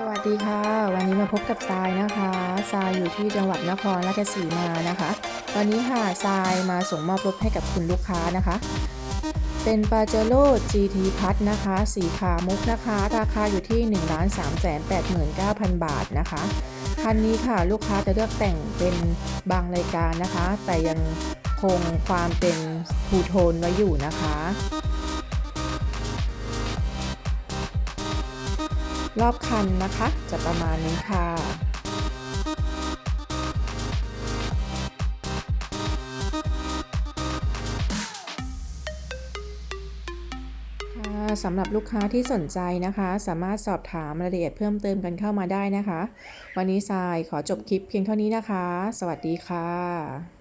สวัสดีค่ะ วันนี้มาพบกับทรายนะคะทรายอยู่ที่จังหวัดนครราชสีมานะคะ วันนี้ค่ะทรายมาส่งมอบรถให้กับคุณลูกค้านะคะ เป็นปาเจโร่ GT พัทนะคะ สีขามุกนะคะ ราคาอยู่ที่ 1 3 8 9 0 0 0 บาทนะคะ คันนี้ค่ะลูกค้าจะเลือกแต่งเป็นบางรายการนะคะ แต่ยังคงความเป็นทูโทนไว้อยู่นะคะ รอบคันนะคะ จะประมาณนี้ค่ะ สำหรับลูกค้าที่สนใจนะคะ สามารถสอบถามรายละเอียดเพิ่มเติมกันเข้ามาได้นะคะ วันนี้ทรายขอจบคลิปเพียงเท่านี้นะคะ สวัสดีค่ะ